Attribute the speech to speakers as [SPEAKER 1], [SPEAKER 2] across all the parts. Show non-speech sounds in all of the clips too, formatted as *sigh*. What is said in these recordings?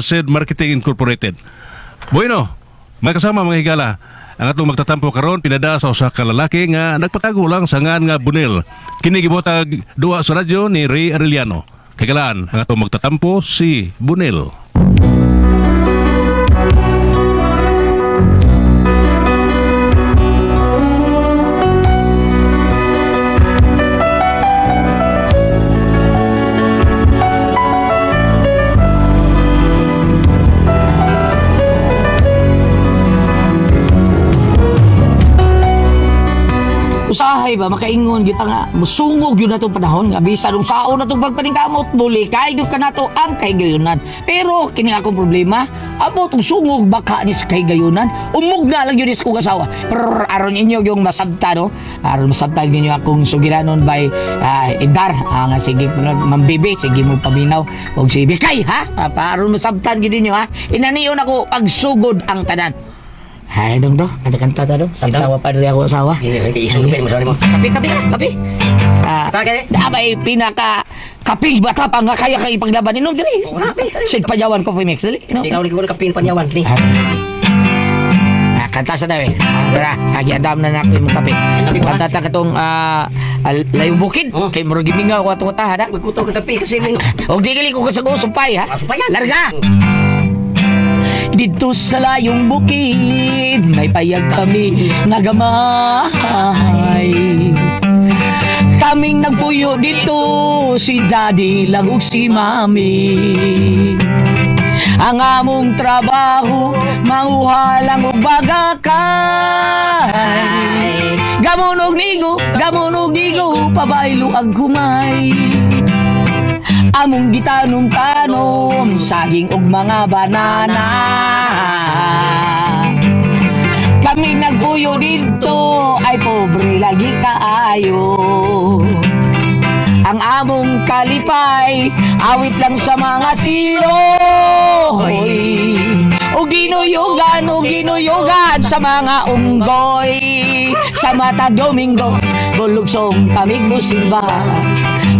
[SPEAKER 1] sa SED Marketing Incorporated. Bueno, may kasama mga higala. Ang atong magtatampo karon pinada sa usa ka lalaki nga nagpatago lang sa ngan nga Bunil. Kini gibotag duwa sa radyo ni Ray Arellano. Kagalaan, ang atong magtatampo si Bunil.
[SPEAKER 2] Usahay ba makaingon gyud nga musungog gyud nato panahon nga bisan ung saon natong pagpaningkamot buli kay gyud ka nato ang kay gayunan. Pero kini akong problema, amo tong sungog baka ni sa kay gayunan. Umug na lang gyud is kong asawa. Pero aron inyo yung masabta no. Aron masabta ninyo akong sugilanon by ah, Idar ah, nga sige mambibi sige mo paminaw og si Bikay ha. Ah, Para masabtan gyud ninyo ha. Inaniyon ako pagsugod ang tanan. Hay dong bro, kanta-kanta ta dong. Sabtawa pa diri ako asawa.
[SPEAKER 3] Hindi, hindi, isang lupin mo sa mo.
[SPEAKER 2] Kape, kape, kape. Ah,
[SPEAKER 3] Sa kaya?
[SPEAKER 2] Dabay pinaka kaping bata pa nga kaya kay paglaban inom diri.
[SPEAKER 3] Grabe.
[SPEAKER 2] Sid payawan ko mix dali. No?
[SPEAKER 3] Ikaw ni ko kapin panyawan ni.
[SPEAKER 2] Ah, kanta sa daw eh. Ah, Bara, agi adam na nak imong kape. Kanta ta katong ah, layong bukid.
[SPEAKER 3] Oh.
[SPEAKER 2] Kay murag gimingaw ko ato ta ha.
[SPEAKER 3] Magkuto ka tapi kasi may
[SPEAKER 2] Og di gali ko kasago supay ha.
[SPEAKER 3] Ah.
[SPEAKER 2] Larga. Dito sa layong bukid, may payag kami nagamay. Kaming nagpuyo dito, si daddy lang ug si mami. Ang among trabaho, manguha lang og bagakay. Gamunog nigo, gamunog nigo, pabaylo ag humay. Among gitanong-tanom saging ug mga banana. Kami nagpuyo dito ay pobre lagi kaayo. Ang among kalipay awit lang sa mga siloy O ginuyogan o ginuyogan sa mga unggoy. Sa mata Domingo bulugsong kamig musimba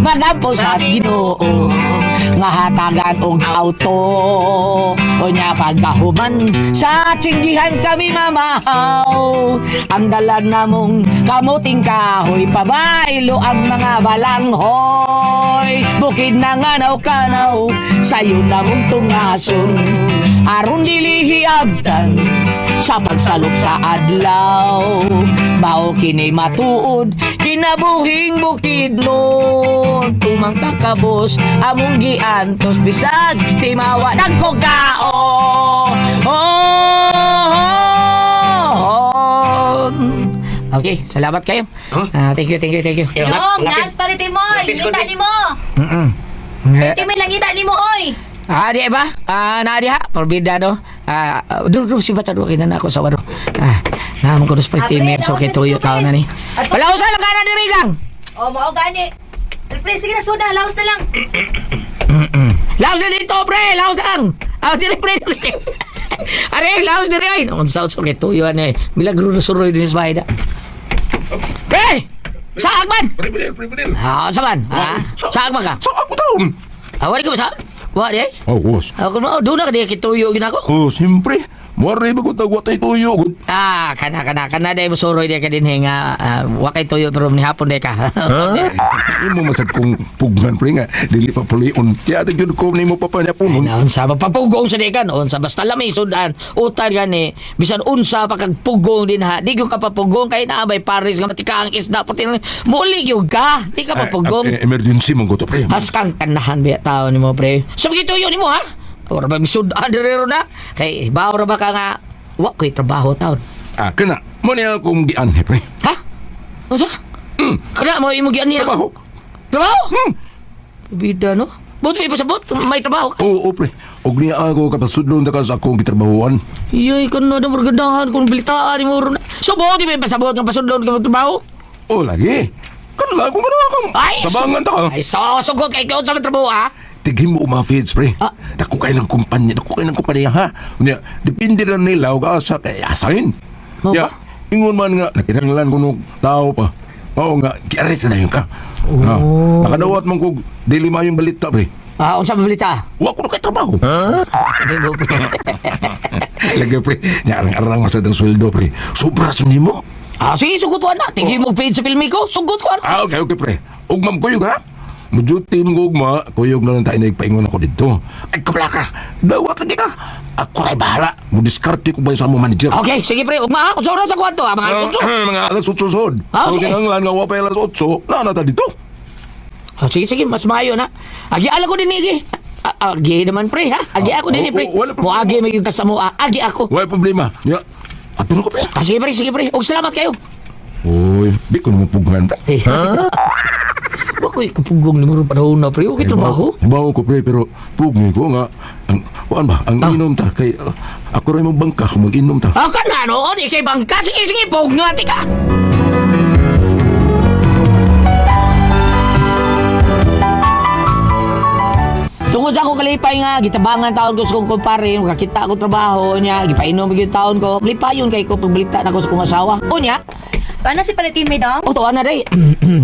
[SPEAKER 2] Manapos at ginoo. Nga hatagan og auto. O nya pagkahuman sa tsinggihan kami mamahaw. Ang dalan namong kamuting kahoy pabaylo ang mga balanghoy. Bukid na nganaw kanaw sayo namong tungason aron dili abtan sa pagsalop sa adlaw mao kini matuod kinabuhing bukid nun tumang kakabos among giantos bisag timawa nagkogao oh, Okay, salamat kayo.
[SPEAKER 3] Huh?
[SPEAKER 2] Ah, thank you, thank you, thank you.
[SPEAKER 3] Yo,
[SPEAKER 4] Yung, nas pa rin mo. Ngita
[SPEAKER 3] di.
[SPEAKER 4] ni mo.
[SPEAKER 2] Mm-mm.
[SPEAKER 4] Timi lang ngita ni mo, oy.
[SPEAKER 2] Ah, di ba? Ah, na di ha? Porbida no? Ah, duro duro si bata duro kina na ako sa waro. Ah, na mo ko dos pretty
[SPEAKER 4] Abre,
[SPEAKER 2] me so kay tuyo tao
[SPEAKER 4] pre.
[SPEAKER 2] na ni. Wala usa lang kana diri lang.
[SPEAKER 4] O, mao gani. Pre, sige na, suda. Laos na lang.
[SPEAKER 2] Laos na dito, pre! Laos na lang! Ah, diri, *laughs* pre! diri. Are, laos diri ay! Ang sa so kay tuyo ano eh. Milagro na suroy din sa bahay na. Pre! Saag man! Ah, saan man? Ah, saag man ka?
[SPEAKER 5] Sa taon.
[SPEAKER 2] Ah, wala ka ba sa... Wala di ay?
[SPEAKER 5] Oh, boss.
[SPEAKER 2] Ako mo, doon na ka di kituyo ginako.
[SPEAKER 5] Oh, siyempre. Mari ba kung tagwatay tuyo?
[SPEAKER 2] Ah, kana kana kana day mo suroy di ka din nga ah, wakay tuyo pero ni hapon di ka. *laughs*
[SPEAKER 5] Ha? Imo masad kong pugnan, pre nga. Dili pa pulion. Kaya na yun ko ni mo papanya po nun.
[SPEAKER 2] Naon sa mapapugong sa dikan unsa basta lamay sudan utan gani bisan unsa pa kag pugong din ha di gyud ka papugong kay naabay pares nga matika ang isda pati muli gyud ka di ka papugong
[SPEAKER 5] Eh, emergency mong goto, pre.
[SPEAKER 2] has kang kanahan biya tao nimo pre sa gito yun nimo ha ora ba misudan *laughs* dire na kay bawo ra ba ka nga wa ko'y trabaho taon
[SPEAKER 5] Ah, kana. Mo niya akong gianhe, pre.
[SPEAKER 2] ha unsa kana mo imo gian niya
[SPEAKER 5] Trabaho.
[SPEAKER 2] trabaho
[SPEAKER 5] Hmm.
[SPEAKER 2] bida no Buti may pasabot, may trabaho ka.
[SPEAKER 5] Oo, oh, pre. Og niya ako kapasudlon ta ka sa akong gitrabahuan.
[SPEAKER 2] Iyay, kan na naman gandahan kung balitaan mo ron. So, buti may pasabot ng pasudlon ka trabaho?
[SPEAKER 5] Oh, lagi. Kan lang kung ano akong
[SPEAKER 2] Ay,
[SPEAKER 5] tabangan ta ka.
[SPEAKER 2] Ay, so, sugot kay ikaw sa trabaho, ha?
[SPEAKER 5] Tighin mo umafits, pre.
[SPEAKER 2] Ah.
[SPEAKER 5] Dako kayo ng kumpanya, dako kayo ng kumpanya, ha? Unya, depende na nila og asa kay asahin.
[SPEAKER 2] Mo ba?
[SPEAKER 5] ingon man nga, nakinanglan ko nung tao pa. Oo nga, kiaris na yun ka.
[SPEAKER 2] Oh.
[SPEAKER 5] Ha, nakadawat man kog dili mayong balita, pre.
[SPEAKER 2] Ah, unsa ba balita?
[SPEAKER 5] Wa ko na kay trabaho.
[SPEAKER 2] Pre. *laughs*
[SPEAKER 5] Lagi pre, arang-arang masad ang sweldo pre. Sobra sa nimo.
[SPEAKER 2] Ah, sige, sugot ko na. Tingin mo page sa filmi ko, sugot ko na.
[SPEAKER 5] Ah, okay, okay pre. Ugmam kuyog ha. Mujuti mo ugma, kuyog na lang tayo na ipaingon ako dito. Ay, kapla ka. Dawat lagi ka. Ako ray bahala. Mudiskarte ko ba sa among manager?
[SPEAKER 2] Okay, sige pre, ugma ha. Unsa oras sa kwarto ha, mga tutso.
[SPEAKER 5] mga alas 8 sod.
[SPEAKER 2] Ah, sige.
[SPEAKER 5] kinanglan nga wapay alas 8, naanata dito.
[SPEAKER 2] Oh, sige, sige, mas maayo na. Agi ala ko din igi. Ah, Agi naman pre ha. Agi
[SPEAKER 5] Ah,
[SPEAKER 2] ako din
[SPEAKER 5] oh,
[SPEAKER 2] pre.
[SPEAKER 5] wala
[SPEAKER 2] Mo
[SPEAKER 5] problema.
[SPEAKER 2] agi may yung kasamo. ah, Agi ako.
[SPEAKER 5] Wala problema. Ya. Ato na ko pre.
[SPEAKER 2] Ah, sige pre, sige pre. Og salamat kayo.
[SPEAKER 5] Uy, di ko naman pre.
[SPEAKER 2] Eh. *laughs* Wa ko kapugong ni mo panahon na pre. Okay trabaho.
[SPEAKER 5] Bawo ko pre, pero pugi ko nga. Ang, kuan ba, ang inom ta kay uh, ako rin mong bangka, mag-inom ta.
[SPEAKER 2] Ah, ka na no? Di kay bangka. Sige, sige, pog nga ka. Tungod sa akong kalipay nga, gitabangan taon ko sa kong kumpare, makakita ako trabaho niya, gipainom yung taon ko, lipayon kay ko pagbalita na ko sa kong asawa. O niya,
[SPEAKER 4] Paano si Palitimid, dong?
[SPEAKER 2] o to na day.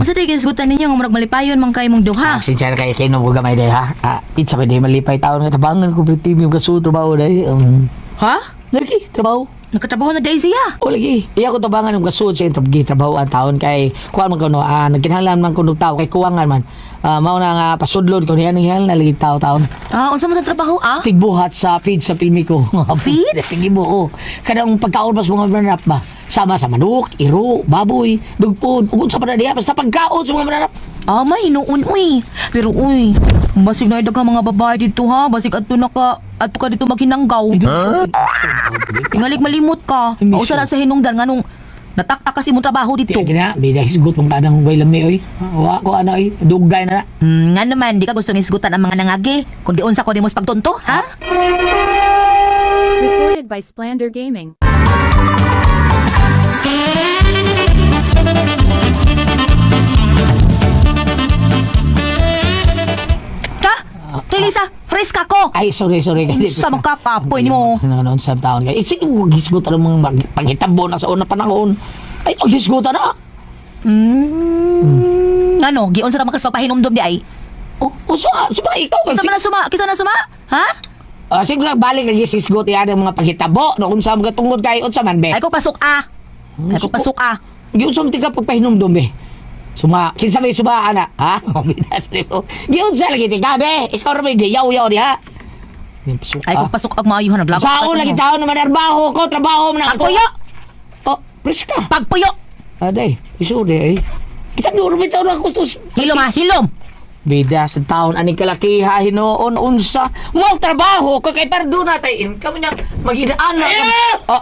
[SPEAKER 6] Masa *clears throat* tayo gisgutan ninyo nga murag malipayon man kay mong duha.
[SPEAKER 2] Ah, sincere kay kinom ko gamay day ha. Ah, pizza pa day malipay taon nga tabangan ko pretty yung kasu trabaho day. Um,
[SPEAKER 6] Ha?
[SPEAKER 2] lagi trabaho.
[SPEAKER 6] Nakatrabaho na Daisy ah.
[SPEAKER 2] O lagi, iya ko tabangan ng kasud sa trabaho ang taon kay kuan man ko no, ah, nagkinahanglan man ko tao kay kuwangan man. Ah, mao na nga pasudlod ko niya nang na lagi tao taon.
[SPEAKER 6] Ah, unsa man sa trabaho ah?
[SPEAKER 2] Tigbuhat sa feed sa pilmi ko. *laughs*
[SPEAKER 6] Feeds?
[SPEAKER 2] Tigibo ko. Kanang pagkaon mas mga mananap ba? Sama sa manok, iro, baboy, dugpon, ugod sa panadiya, basta pagkaon sa mga mananap.
[SPEAKER 6] Ah, may noon uy. Pero uy, basig na daghang mga babae dito ha, basig adto na ka adto ka dito maghinanggaw. Tingali malimot ka. Pausa na sa hinungdan nganong nataktak kasi mong trabaho dito.
[SPEAKER 2] Tiyo gina, bida hisgot pang tanang bay lami oy. Wa ko ana oy, dugay na na.
[SPEAKER 6] Hmm, nga naman, di ka gustong isgutan ang mga nangagi. Kundi unsa ko di mo pagtunto, ha?
[SPEAKER 7] Recorded by Splander Gaming.
[SPEAKER 6] Ka? Kay Lisa, fresh ka ko.
[SPEAKER 2] Ay, sorry, sorry.
[SPEAKER 6] Sa mga kapapoy ni mo.
[SPEAKER 2] Noon sa taon kay. Isig ko gisgot ang mga panghitabo na sa una panahon. Ay, oh, gisgot na.
[SPEAKER 6] Hmm. Ano, giun sa tamang kasapahinomdom di ay?
[SPEAKER 2] Oh, oh so ba ikaw?
[SPEAKER 6] Kisa man na suma, kisa na suma? Ha?
[SPEAKER 2] Ah, sige nga balik lagi sisgot yan ang mga panghitabo no unsa mga tungod kay unsa man be.
[SPEAKER 6] Ay ko pasok ah. Ay ko pasok ah.
[SPEAKER 2] Giun sa tika pagpahinomdom be. Suma, kinsa may suma ana, ha? *laughs* Binas ni mo. Giun sa lagi tika be. Ikaw ra may gayaw-yaw di ha.
[SPEAKER 6] Ay ko pasok ang maayuhan naglagot.
[SPEAKER 2] Sao lagi taon naman trabaho ko, trabaho mo na ako.
[SPEAKER 6] Pagpuyo!
[SPEAKER 2] Oh, pres ka.
[SPEAKER 6] Pagpuyo!
[SPEAKER 2] Aday, de ay. Kita nuro may taon ako tus.
[SPEAKER 6] Hilom ha, hilom!
[SPEAKER 2] Bida sa taon aning kalakiha hinoon unsa. Mo trabaho ko kay perduna tay income niya magidaan na. Oh,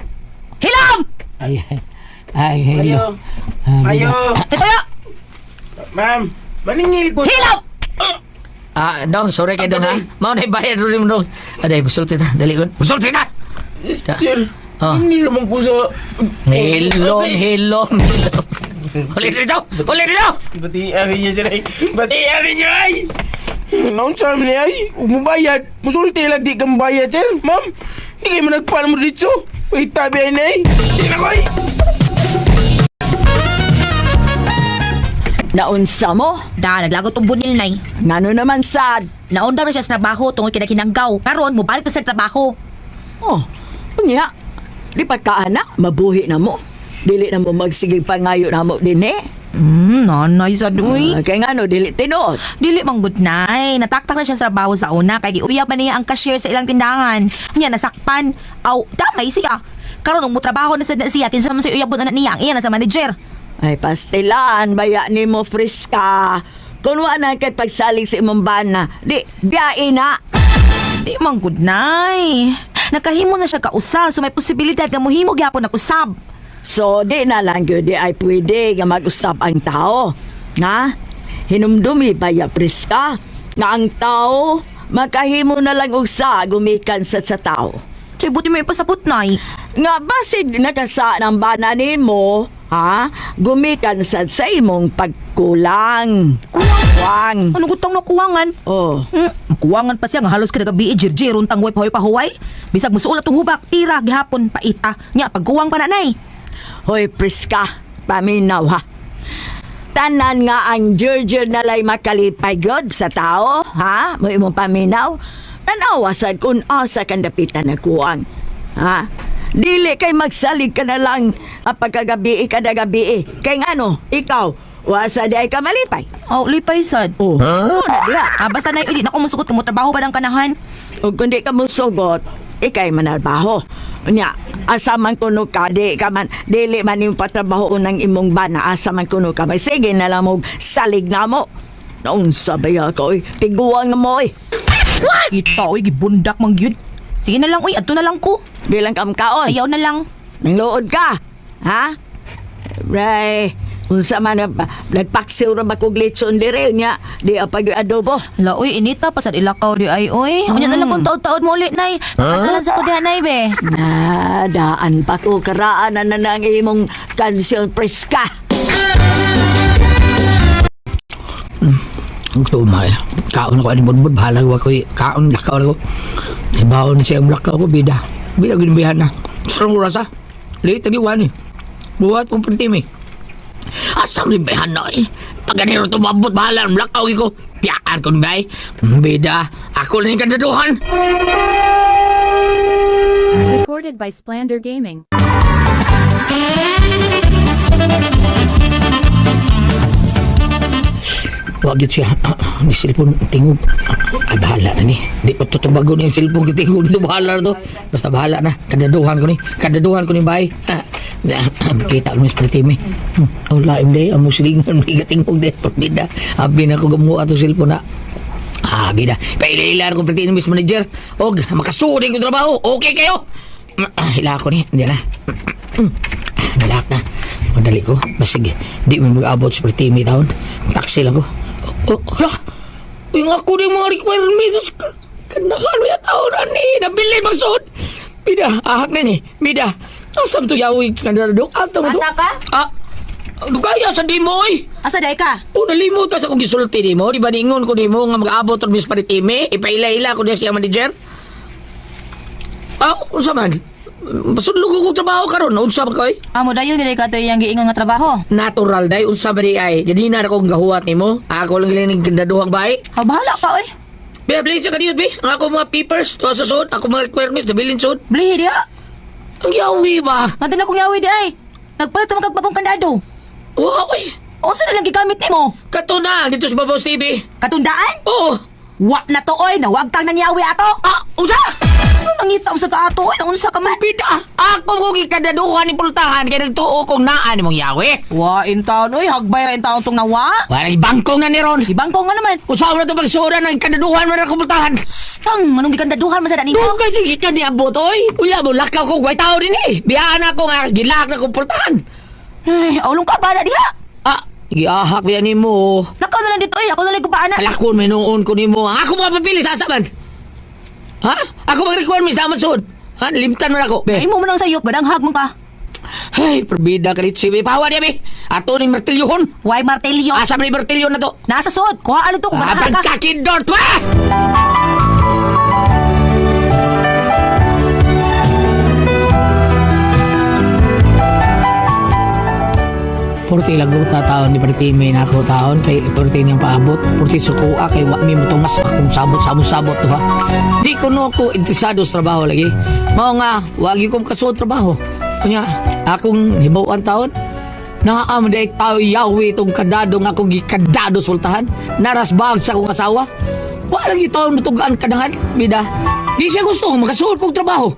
[SPEAKER 6] Hilom!
[SPEAKER 2] ay ay. Ay,
[SPEAKER 3] Ayo.
[SPEAKER 2] Ah,
[SPEAKER 3] Ayo.
[SPEAKER 6] Tituyo!
[SPEAKER 3] Ma'am, maningil ko.
[SPEAKER 6] Hilom!
[SPEAKER 2] Ah, dong, sorry kay dong ha. Mao na bayad rin mo dong. Aday, busulti na. Dali ko. Busulti na.
[SPEAKER 3] Sir,
[SPEAKER 2] Ah.
[SPEAKER 3] hindi naman po sa...
[SPEAKER 2] Hilom, hilom, hilom. Uli dito! Uli dito!
[SPEAKER 3] Bati ari niya sir ay. Bati ari niya ay. Naon sa amin ay. Huwag mo bayad. Musulti lang di kang bayad sir. Ma'am, di kayo mo nagpaan mo dito. Wait, tabi ay na ay.
[SPEAKER 8] Naunsa mo?
[SPEAKER 6] Da, naglagot ang bunil nay.
[SPEAKER 8] Ngano naman sad?
[SPEAKER 6] Naunda na siya sa trabaho tungkol kinakinanggaw. Karon, mubalik na sa trabaho.
[SPEAKER 8] Oh, unya. Lipat ka anak, mabuhi na mo. Dili na mo magsigig pangayo na mo din eh.
[SPEAKER 6] Hmm, nanay sa.
[SPEAKER 8] Ah, kaya nga no, dili tinuod.
[SPEAKER 6] Dili mang good nay. Nataktak na siya sa trabaho sa una kay giuyab man niya ang cashier sa ilang tindahan. Niya nasakpan. Aw, damay siya. Karon nung mutrabaho na sa siya, kinsa man siya uyabon na niya, ang iya na sa manager.
[SPEAKER 8] Ay, pastilan, baya ni mo friska. Kung wala kay pagsalig sa imong bana, di, biyain na.
[SPEAKER 6] Di mang good nay. Nakahimo na siya kausab, so may posibilidad nga muhimo gyapon na usab.
[SPEAKER 8] So, di na lang yun, di ay pwede nga mag-usap ang tao. Nga? Hinumdumi baya friska. Nga ang tao, makahimo na lang usa gumikan sa sa tao.
[SPEAKER 6] Kay buti mo ipasabot nay.
[SPEAKER 8] Nga basid nakasa ng bana mo, ha? Gumikan sa sa imong pagkulang. Kuwang.
[SPEAKER 6] Ano gutang na kuwangan?
[SPEAKER 8] Oh,
[SPEAKER 6] Hmm, kuwangan pa siya nga halos kada gabi jirjir untang way pahoy pahuway. Bisag musulat tong hubak, tira gihapon paita. Nya pagkuwang pa na nay.
[SPEAKER 8] hoy Priska, paminaw ha. tanan nga ang Georgia na lay makalipay god sa tao, ha? Mo imong paminaw. Tanawasad kung asa kang dapitan na kuang. Ha? Dili kay magsalig ka na lang ah, pagkagabi kada gabi. Kay ngano, ikaw, wasa di ay ka malipay.
[SPEAKER 6] Oh, lipay sad.
[SPEAKER 8] Oh, oh. na diha.
[SPEAKER 6] Ah, basta na hindi na ko musugot kamo trabaho pa ng kanahan.
[SPEAKER 8] O kundi ka mo sugot, ikay manarbaho. Nya, asa man kuno ka, di ka man, dili man yung patrabaho ng imong bana, asa man kuno ka, may sige na lang mo, salig na mo. Naunsa ba ya ko, eh? Tiguang na mo, eh.
[SPEAKER 6] Ito, oy, gibundak mang yun. Sige na lang, uy, adto na lang ko.
[SPEAKER 8] Bilang kamkaon.
[SPEAKER 6] Ayaw na lang.
[SPEAKER 8] Nanglood ka, ha? Ray, unsa man na, nagpaksiw na ba kong litson dire, nya, di apag yung adobo.
[SPEAKER 6] La, uy, inita pa sa ilakaw di ay, uy. Unya na lang kung taon-taon mo ulit, nay. Pagkalan sa ko diha, nay, be.
[SPEAKER 8] Na, daan pa ko karaan na na ng imong kansyong preska.
[SPEAKER 2] Gusto umay. Kaon ako ani budbud bahala ko ako kaon lakaw ako. Ibaw na siya ang lakaw ko bida. Bida ginbihan na. Sarang rasa. Late tagi wani. Buhat pong pertimi. Asam ni behan na eh. Pag ganero tumabot bahala ang lakaw ko. Piyaan ko bay. Bida. Ako na yung kadaduhan.
[SPEAKER 7] Recorded by Splander Gaming.
[SPEAKER 2] Wag yun siya. Ah, Ni cellphone tingog. Ah, Ay bahala na ni. Di ko tutubago ni yung cellphone kitingog *laughs* dito bahala na to. Basta bahala na. Kadaduhan ko ni. Kadaduhan ko ni bay. Ah, ah, Kita ko ni seperti mi. Hmm. Oh, laim day. Ang muslingan. *laughs* May katingog day. Pabida. Abi na ko gamuha to cellphone na. Ah, bida. Pailailan ko ni Miss Manager. Og, makasuri ko trabaho. Okay kayo. Ah, ila ko ni. Diyan na. Mm. Ah, nalak na. Madali ko. Basig, di mo mag-abot sa pritimi taon. Taxi lang ko. Oh, hala. Yung ako ng mga requirements. ka- Kanakan mo yung taon na ni. Nabili magsud. Bida, ahak na ni. Bida. Asam to yawig sa kanila doon. Asa mo?
[SPEAKER 6] Asa ka?
[SPEAKER 2] Ah, ano kaya sa di mo eh?
[SPEAKER 6] Asa day ka?
[SPEAKER 2] O nalimot ka sa kong gisulti ni mo. Di ba ningon ko ni mo nga mag-abot ang mis paritimi? Ipaila-ila ko niya siya manager? Ah, unsa man? Masudlog ko kong trabaho karon. Unsa man koy?
[SPEAKER 6] Amo dayon dili ka yung giingon nga trabaho.
[SPEAKER 2] Natural day. Unsa ba di ay? Jadi na akong gahuwat ni mo. Ako lang giling daduhang bay.
[SPEAKER 6] Ha, bahala ka, oy.
[SPEAKER 2] Be, please ka diyot, be. Ang ako mga papers. Tuwa sa sud. Ako mga requirements. Nabilin sud.
[SPEAKER 6] Blihi diha.
[SPEAKER 2] Ang yawi ba?
[SPEAKER 6] Maganda kong yawi di ay. Nagpalit ang magkagpagong kandado.
[SPEAKER 2] Wow, uy.
[SPEAKER 6] O, saan na lang gigamit ni mo?
[SPEAKER 2] Kato na. Dito sa Babos TV.
[SPEAKER 6] Katundaan?
[SPEAKER 2] Oo.
[SPEAKER 6] Wa na to, oy. Nawagtang nang yawi ato.
[SPEAKER 2] Ah, unsa?
[SPEAKER 6] Ano nangitaw sa kaato, oy. Naunsa ka man.
[SPEAKER 2] Pida. Ako mo kikadaduhan ni pultahan. Kaya nagtuo kong naan mong yawi.
[SPEAKER 6] Wa, intaon, oy. Hagbay ra intaon tong nawa.
[SPEAKER 2] Wala ibangkong na ni Ron.
[SPEAKER 6] Ibang ko nga naman.
[SPEAKER 2] Usaw na ito pagsuda ng kadaduhan mo na kumultahan.
[SPEAKER 6] Stang, manong gikandaduhan man sa dani mo.
[SPEAKER 2] Ka sige ka niya botoy. Uya mo, lakaw ko gway tao din eh. Biyaan ako nga, gilak na kumultahan.
[SPEAKER 6] Ay, aulong ka ba na diha?
[SPEAKER 2] Giahak ba ni mo?
[SPEAKER 6] Nakaw na lang dito, oy. Ako na lang kupaan na. Ah.
[SPEAKER 2] Alakon, may noon ko ni mo. Ako mga papili sa asaman. Ha? Ako mag-requirements na amasod. Ha? Limtan mo na ako, be.
[SPEAKER 6] Ay mo mo nang sayop, ganang hag mo ka.
[SPEAKER 2] Ay, perbida ka rin si Pawa niya, be. Ato ni Martilyohon.
[SPEAKER 6] Why martilyo?
[SPEAKER 2] Asa ni Martilyo na to?
[SPEAKER 6] Nasa sud. Kuhaan ito kung
[SPEAKER 2] ganang
[SPEAKER 6] hag ka.
[SPEAKER 2] Abang kakindort, wa! 40 lagot na taon ni Perti may nakaw taon kay Perti niyang paabot Perti sukua kay wa mi mo tumas akong sabot sabot sabot diba di ko no ko interesado sa trabaho lagi mao nga wag yung kasuot trabaho kunya akong hibawan taon Naam day tao yawi itong kadado nga akong gikadado sultahan. Narasbag sa akong asawa. Wala yung taon natugaan kadangan, bida. Di siya gusto, makasuhol kong trabaho.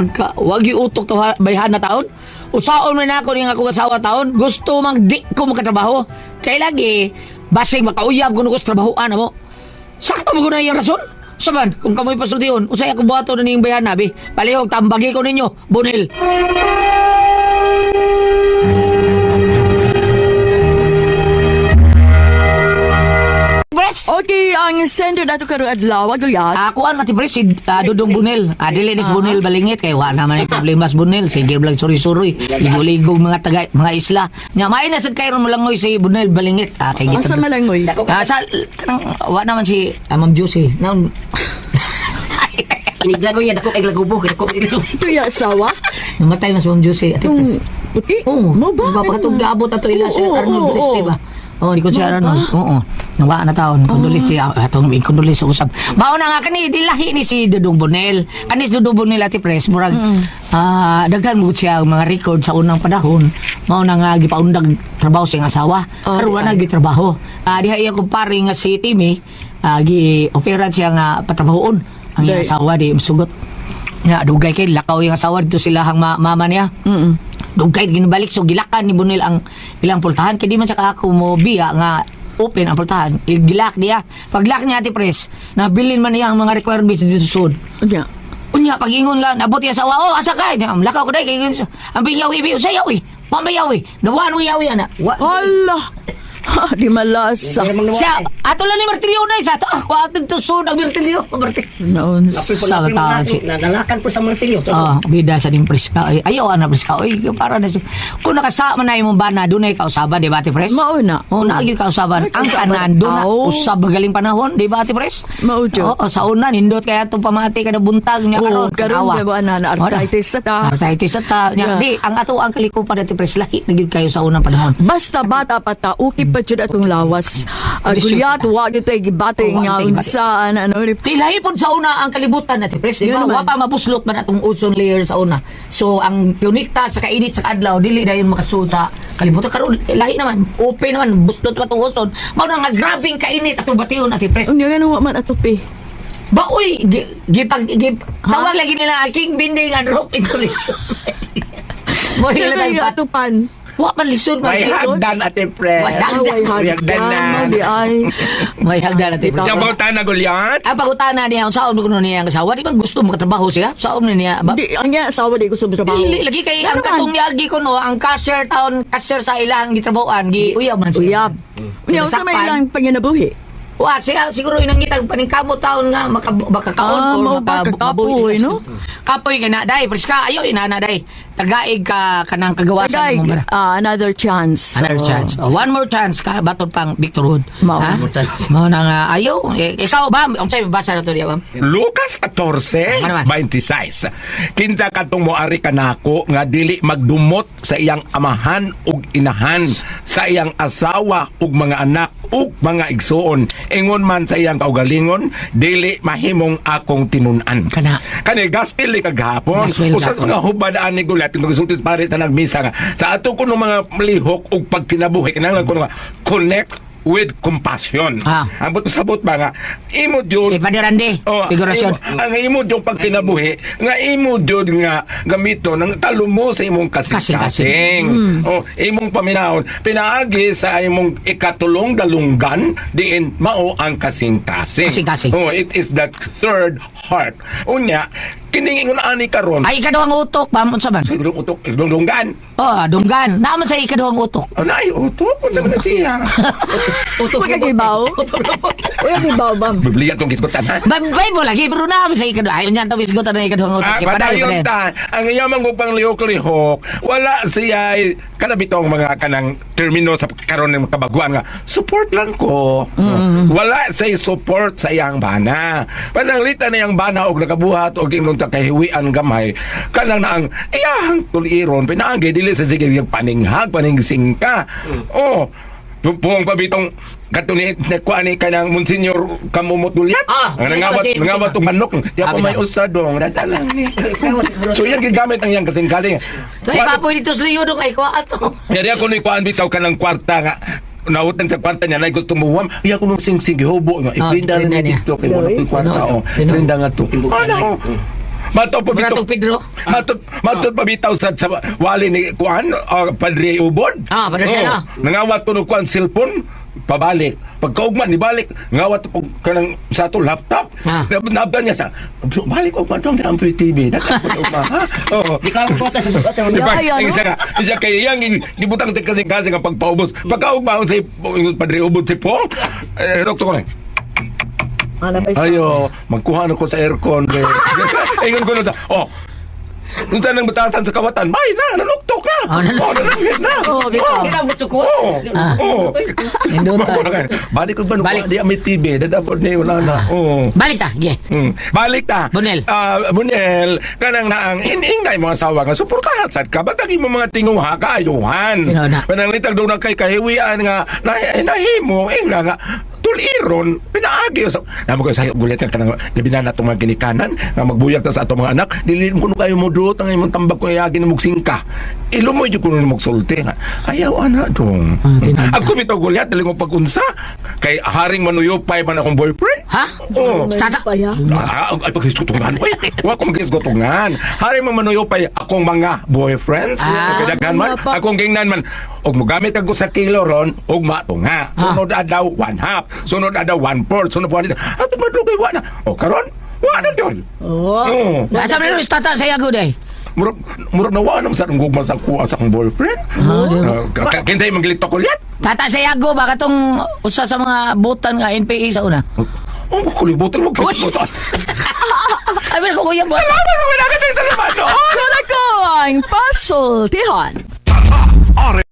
[SPEAKER 2] Pagka, wagi utok to bayhan na taon usaon man ako ning akong asawa taon gusto mang di ko makatrabaho kay lagi basig makauyab ko nung trabahoan mo sakto mo ko na yung rason Saban, kung kamoy pasultihon, usay ako buhato na niyong bayan nabi. Palihog, tambagi ko ninyo, bunil.
[SPEAKER 8] Okay, ang sender dato karon adlaw, wag yan.
[SPEAKER 2] Ako ang ati si ah, Dudong Bunil. Adili ni Bunil balingit kay wa naman ay problema sa Bunil. Sige blang suri-suri. Ligo-ligog mga taga mga isla. Nya may na sad kayron mo langoy si Bunil balingit. Ah kay
[SPEAKER 8] Asa malangoy?
[SPEAKER 2] Ah, sa kanang wa naman si ah, Ma'am Juicy. Naon
[SPEAKER 9] Iniglago niya, dako kay glagubo, dako kay glagubo.
[SPEAKER 8] Tuya asawa.
[SPEAKER 2] namatay mas Ma'am Juicy. Ati
[SPEAKER 8] Kung Puti?
[SPEAKER 2] Oo.
[SPEAKER 8] Mo ba?
[SPEAKER 2] Ba pakatong gaabot ato ila si
[SPEAKER 8] Oo,
[SPEAKER 2] Arnold
[SPEAKER 8] oo,
[SPEAKER 2] Dulis,
[SPEAKER 8] oo.
[SPEAKER 2] di ba? Oh, di ko si
[SPEAKER 8] Mo ba?
[SPEAKER 2] Arnold. Oo. Nawa na taon. Kondolis siya. Atong kondolis sa usab. Mao na nga kani dilahi ni si Dudong Bonel. Kani si Dudong Bonel ati pres murag ah daghan mo siya ang mga record sa unang panahon. Mao na nga gipaundag trabaho sa asawa.
[SPEAKER 8] Oh,
[SPEAKER 2] Karon wala
[SPEAKER 8] di ay.
[SPEAKER 2] gi trabaho. Ah diha iya kumpare nga si Timmy ah gi oferan siya nga patrabahoon ang iyang
[SPEAKER 8] Di.
[SPEAKER 2] asawa di masugot. Nga dugay kay lakaw yung asawa dito sila hang ma- mama niya.
[SPEAKER 8] Mm.
[SPEAKER 2] Dugay ginbalik so gilakan ni Bunil ang ilang pultahan kay di man siya ako mo biya nga open ang pultahan. Gilak niya. Paglak niya ati pres, nabilin man niya ang mga requirements dito sud.
[SPEAKER 8] Unya.
[SPEAKER 2] Unya pagingon lang nabot niya sa oh asa ka Diyan, lakaw ko dai kay ang biyawi biyo sa yawi. Mamayawi. Nawan mo yawi ana. Wa
[SPEAKER 8] Hala! Ha, *laughs* di malasa.
[SPEAKER 2] siya ato lang ni martilyo na isa to. Ako atin to sud ang martilyo. *laughs* Martilyo.
[SPEAKER 8] Noon.
[SPEAKER 2] Sa taon si
[SPEAKER 9] Nadalakan po sa martilyo.
[SPEAKER 2] Oh, bida sa ning priska. Ay, ayaw ana priska. Oy, para na siya. Kung nakasama na imong bana, dunay kausaban, di ba, Ate Pres?
[SPEAKER 8] Mauna.
[SPEAKER 2] Oh, naagi kausaban.
[SPEAKER 8] Ay,
[SPEAKER 2] Ang
[SPEAKER 8] kausaban.
[SPEAKER 2] tanan doon na usab magaling panahon, di ba, Ate Pres?
[SPEAKER 8] Mao, Jo.
[SPEAKER 2] Oo, sa una nindot kaya to pamati kada buntag niya
[SPEAKER 8] Oo,
[SPEAKER 2] karon.
[SPEAKER 8] karon
[SPEAKER 2] tanawa.
[SPEAKER 8] ba na na arthritis na ta.
[SPEAKER 2] Arthritis na ta. Di, ang ato ang kalikupan Ate Pres lahi na kayo sa unang panahon.
[SPEAKER 8] Basta bata pa ta, okay pa dyan atong lawas. Uh, Gulyat,
[SPEAKER 2] ko
[SPEAKER 8] wag ito gibating
[SPEAKER 2] Oh,
[SPEAKER 8] nga unsa, ano, ano,
[SPEAKER 2] Di lahi pod sa una ang kalibutan Ate Pres, di ba?
[SPEAKER 8] Yun naman.
[SPEAKER 2] Wa pa mabuslot man atong ozone layer sa una. So ang kunikta sa kainit sa adlaw dili dayon makasuot sa kalibutan karon lahi naman open naman buslot pa tong ozone. Mao na nga grabing kainit atong bation Ate Pres.
[SPEAKER 8] Unya nga wa man atupi.
[SPEAKER 2] Ba uy, gi- gipag gip tawag lagi nila king binding and rope insulation. *laughs* Mo
[SPEAKER 8] Kaya
[SPEAKER 2] nila tayo pa.
[SPEAKER 8] atupan.
[SPEAKER 2] Wa man lisod man
[SPEAKER 5] May
[SPEAKER 2] lisod.
[SPEAKER 5] hagdan ate pre.
[SPEAKER 2] May
[SPEAKER 8] Ah,
[SPEAKER 2] hagdan.
[SPEAKER 5] May
[SPEAKER 8] hagdan,
[SPEAKER 5] na.
[SPEAKER 8] mo di ay.
[SPEAKER 2] May hagdan Ate Pres.
[SPEAKER 5] Siya ba na gulyat?
[SPEAKER 2] Ang pagutana niya, saan mo kuno niya ang asawa, di ba gusto mo katrabaho siya? Saan mo niya? Ba?
[SPEAKER 8] Di, ang nga, asawa di ko sa trabaho.
[SPEAKER 2] Dili lagi kay ang katong yagi ko no, ang cashier taon, cashier sa ilang gitrabahoan, gi uyab man siya.
[SPEAKER 8] Uyab. Unya,
[SPEAKER 2] Sila
[SPEAKER 8] sa may ilang panginabuhi.
[SPEAKER 2] Wa siya siguro inangitag paningkamot taon nga maka makakaon
[SPEAKER 8] Ah,
[SPEAKER 2] or maka- mabuhi sila.
[SPEAKER 8] no?
[SPEAKER 2] Kapoy ka na, day, preska, ayo inana, day. Tagaig ka kanang kagawasan
[SPEAKER 8] Tagay,
[SPEAKER 2] mo
[SPEAKER 8] ah, another chance.
[SPEAKER 2] Another
[SPEAKER 8] Oo.
[SPEAKER 2] chance. Oh, one more chance ka batod pang Victor Hood.
[SPEAKER 8] Mao.
[SPEAKER 2] Ha? Mao na nga ayo. Eh, ikaw ba? Ang sa'yo basa na to diya ba?
[SPEAKER 5] Lucas 14,
[SPEAKER 2] Ano man?
[SPEAKER 5] 26. Kinsa katong moari kanako nga dili magdumot sa iyang amahan ug inahan, sa iyang asawa ug mga anak ug mga igsuon. Ingon man sa iyang kaugalingon, dili mahimong akong tinunan.
[SPEAKER 2] Kana.
[SPEAKER 5] Kani gospel ni kagahapon.
[SPEAKER 2] Gospel
[SPEAKER 5] Usa sa
[SPEAKER 2] gahapon.
[SPEAKER 5] mga hubadaan ni gulat kung gisulti pare ta nagmisa nga sa ato kuno mga lihok ug pagkinabuhi kinahanglan ko nga connect with compassion.
[SPEAKER 2] Ah.
[SPEAKER 5] Ambot sabot ba nga imo jud
[SPEAKER 2] Si Padre Randy,
[SPEAKER 5] Oh,
[SPEAKER 2] figurasyon.
[SPEAKER 5] imo- ang imo yung pagkinabuhi nga imo jud nga gamito ng talo mo sa imong
[SPEAKER 2] Kasing-kasing.
[SPEAKER 5] kasing-kasing. Oh, imong paminahon pinaagi sa imong ikatulong dalunggan diin mao ang kasing-kasing.
[SPEAKER 2] Kasing-kasing.
[SPEAKER 5] Oh, it is the third heart. Unya kining ingon ani karon.
[SPEAKER 2] Ay ikaduhang utok ba mo sa man?
[SPEAKER 5] Siguro utok dunggan.
[SPEAKER 2] Oh, dunggan. Naman sa ikaduhang utok.
[SPEAKER 5] Ano ay utok? Unsa man na siya?
[SPEAKER 8] Huwag ka gibaw. Huwag ka gibaw, bam.
[SPEAKER 5] Biblia tong gisgotan ha.
[SPEAKER 2] Babay mo lagi pero naman sa ikaduhang. Ayaw niyan tawis gutan na ikaduhang utok.
[SPEAKER 5] Ah,
[SPEAKER 2] padayon
[SPEAKER 5] padayon
[SPEAKER 2] pa
[SPEAKER 5] ta, ang iyang manggupang lihok-lihok, wala siya ay kanabitong mga kanang termino sa karon ng kabaguan nga, support lang ko. Wala sa support sa iyang bana. Pananglita na iyang bana og nakabuhat og ingon ta kahiwian gamay, kanang na ang iyang tuliron, pinaagi dili sa sige yung paninghag, paningsingka. Oh, Pupong pabitong katunit na kuani ka ng Monsignor Kamumutulyan.
[SPEAKER 2] Ah,
[SPEAKER 5] ang nangawat,
[SPEAKER 2] kasi-
[SPEAKER 5] nangawat og manok. Di ako may usadong. Dadalang ni. so yan gigamit ang iyang kasing-kasing.
[SPEAKER 2] Ay, papoy dito sa liyo doon kay ko ato.
[SPEAKER 5] Yari ako ni kuan bitaw ka ng kwarta nga nautang sa kwarta niya na gusto mo huwam iya ko nung sing-sing gihubo nga
[SPEAKER 2] Ah,
[SPEAKER 5] ipinda na
[SPEAKER 2] niya.
[SPEAKER 5] dito kay ko kwarta oh
[SPEAKER 2] Sino?
[SPEAKER 5] prinda nga to ano Mato pa bitaw
[SPEAKER 2] Pedro.
[SPEAKER 5] Matot matot pa bitaw sa, sa wali ni kuan uh, Padre Ubod.
[SPEAKER 2] Ah, Padre siya na.
[SPEAKER 5] Nangawat ko ng kuan cellphone pabalik. Pagkaugman ni balik, ngawat ko kanang sa to laptop.
[SPEAKER 2] Ah.
[SPEAKER 5] Nabdan niya sa balik og dong na Ampoy TV. Dapat ko uma ha. Oh. *laughs*
[SPEAKER 9] Di ka mo sa sugat sa
[SPEAKER 5] Di ba?
[SPEAKER 8] Yeah, yeah,
[SPEAKER 5] Ang isa ka, isa kay yang gibutang sa kasing-kasing ang pagpaubos. Pagkaugmaon sa Padre Ubod si Pong, eh, doktor ko lang. Ayo, magkuha na ko sa aircon. Re. *laughs* Ingon ko na sa, oh, Kung saan ang batasan sa kawatan, bay na, nanuktok na.
[SPEAKER 9] Oh, nan- *laughs*
[SPEAKER 5] oh nanangit na.
[SPEAKER 8] Oh, bitaw.
[SPEAKER 5] Oo.
[SPEAKER 9] Ah.
[SPEAKER 5] Oo.
[SPEAKER 9] Nindutan. *laughs*
[SPEAKER 5] Mao na kayo. Balik ko ba nung
[SPEAKER 9] Balik.
[SPEAKER 5] di may TV, dadapod ni una na. Oo.
[SPEAKER 9] Balik ta, ge.
[SPEAKER 5] Hmm. Balik ta.
[SPEAKER 9] Bunel.
[SPEAKER 5] Ah, Bunel, kanang naang iningay mga asawa nga suportahan sad ka basta mo mga tinguha kaayuhan.
[SPEAKER 9] Tinuna.
[SPEAKER 5] Pananglitag daw na kay kahiwian nga na, nahimo eh nga nga tuliron pinaagi sa namo ko sa gulit ka kanang labi na natong mga ginikanan nga magbuyag ta sa atong mga anak dili mo kuno kayo mo duot ang imong tambag ko yagi na mugsingka ilumoy jud kuno magsulti nga ayaw ana dong
[SPEAKER 9] Ah,
[SPEAKER 5] ako bitaw gulyat dili mo pagunsa kay haring manuyopay man akong boyfriend
[SPEAKER 9] Ha?
[SPEAKER 5] oh
[SPEAKER 9] Stata.
[SPEAKER 5] Ah, ay pagkisgutungan. Uy, wa ko magkisgutungan. Hari man manuyo pa akong mga boyfriends.
[SPEAKER 9] Ah,
[SPEAKER 5] Kadaghan man. Akong gingnan man. Og mogamit ako sa kilo ron, og matunga. Sunod adaw one half. Sunod adaw one fourth. Sunod pa rin. Ato man dugay wa na. O karon, wa na dol.
[SPEAKER 8] Oh.
[SPEAKER 5] Oh.
[SPEAKER 9] Asa man yung stata sa yago day?
[SPEAKER 5] Murag murag na wa na sa gugma sa kuha sa akong boyfriend.
[SPEAKER 9] Oh, ba?
[SPEAKER 5] ka- ka- Kintay manglito ko liat.
[SPEAKER 9] Tata sa yago ba katong usa sa mga butan nga NPA sa una?
[SPEAKER 5] Oh, kulibutan mo kulibutan. *laughs*
[SPEAKER 9] Ay, pero ko kuya mo.
[SPEAKER 5] Salamat naman ako sa salamat. no?
[SPEAKER 8] Karakang puzzle, tihan.